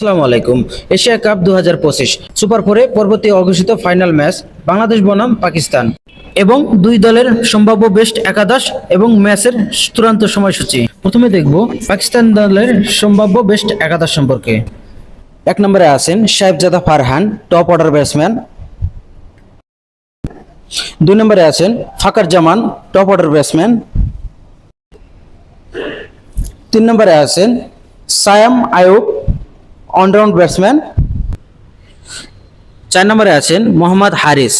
আসসালামু আলাইকুম, Asia cup দু হাজার পঁচিশ সুপার ফোরে পরবর্তী অঘোষিত ফাইনাল ম্যাচ বাংলাদেশ, বনাম, পাকিস্তান এবং দুই দলের সম্ভাব্য বেস্ট একাদশ এবং ম্যাচের চূড়ান্ত সময়সূচি। প্রথমে দেখব পাকিস্তান দলের সম্ভাব্য বেস্ট একাদশ সম্পর্কে। এক নম্বরে আছেন Sahibzada Farhan, top order batsman. দুই নম্বরে আছেন Fakhar Zaman, top order batsman. তিন নম্বরে আছেন সায়াম আয়ুব অলরাউন্ড ব্যাটসম্যান চার নম্বরে আছেন Mohammad Haris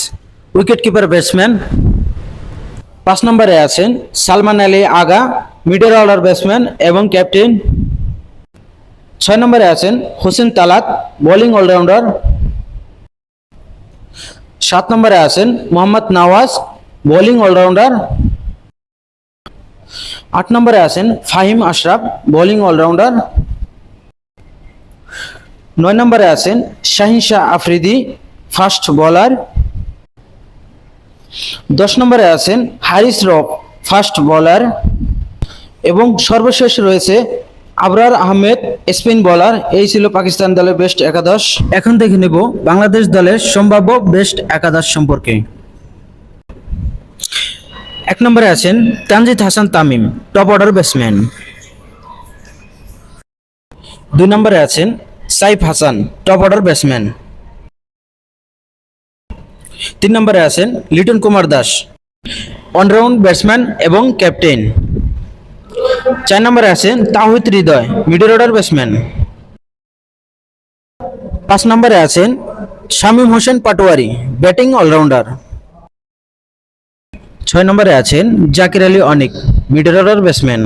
wicket keeper batsman পাঁচ নম্বরে আছেন Salman Ali Agha middle order batsman এবং ক্যাপ্টেন ছয় নম্বরে আছেন হোসেন তালাত বোলিং অলরাউন্ডার সাত নম্বরে আছেন মোহাম্মদ নওয়াজ বোলিং অলরাউন্ডার আট নম্বরে আছেন ফাহিম আশরাফ বোলিং অলরাউন্ডার নয় নম্বরে আছেন শাহিন শাহ আফ্রিদি ফাস্ট বোলার দশ নম্বরে আছেন হারিস রফ ফাস্ট বোলার এবং সর্বশেষ রয়েছে আবরার আহমেদ স্পিন বোলার এই ছিল পাকিস্তান দলের বেস্ট একাদশ। এখন দেখে নেব বাংলাদেশ দলের সম্ভাব্য বেস্ট একাদশ সম্পর্কে। এক নম্বরে আছেন Tanzid Hasan Tamim top order batsman দুই নম্বরে আছেন Saif Hasan top order batsman তিন নম্বরে আছেন লিটন কুমার দাস অলরাউন্ড ব্যাটসম্যান এবং ক্যাপ্টেন চার নম্বরে আছেন Towhid Hridoy middle order batsman পাঁচ নম্বরে আছেন শামীম হোসেন পাটোয়ারি ব্যাটিং অলরাউন্ডার ছয় নম্বরে আছেন Jaker Ali Anik middle order batsman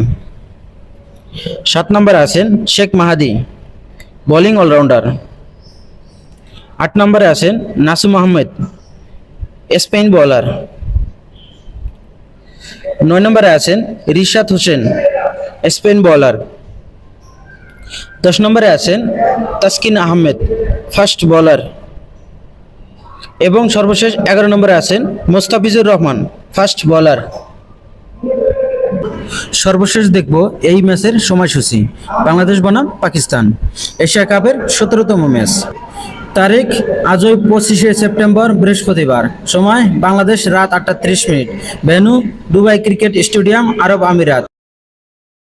সাত নম্বরে আছেন শেখ মাহাদি বোলিং অলরাউন্ডার আট নম্বরে আছেন নাসুম আহমেদ স্পেন বোলার নয় নম্বরে আছেন রিশাদ হোসেন স্পেন বোলার দশ নম্বরে আছেন তাসকিন আহমেদ ফার্স্ট বোলার এবং সর্বশেষ এগারো নম্বরে আছেন মোস্তাফিজুর রহমান ফার্স্ট বোলার সর্বশেষ দেখব এই ম্যাচের সময়সূচি। বাংলাদেশ বনাম পাকিস্তান। এশিয়া কাপের সতেরোতম ম্যাচ। তারিখ আজই পঁচিশে সেপ্টেম্বর বৃহস্পতিবার। সময় বাংলাদেশ রাত আটটা minute. Venue Dubai cricket stadium আরব আমিরাত।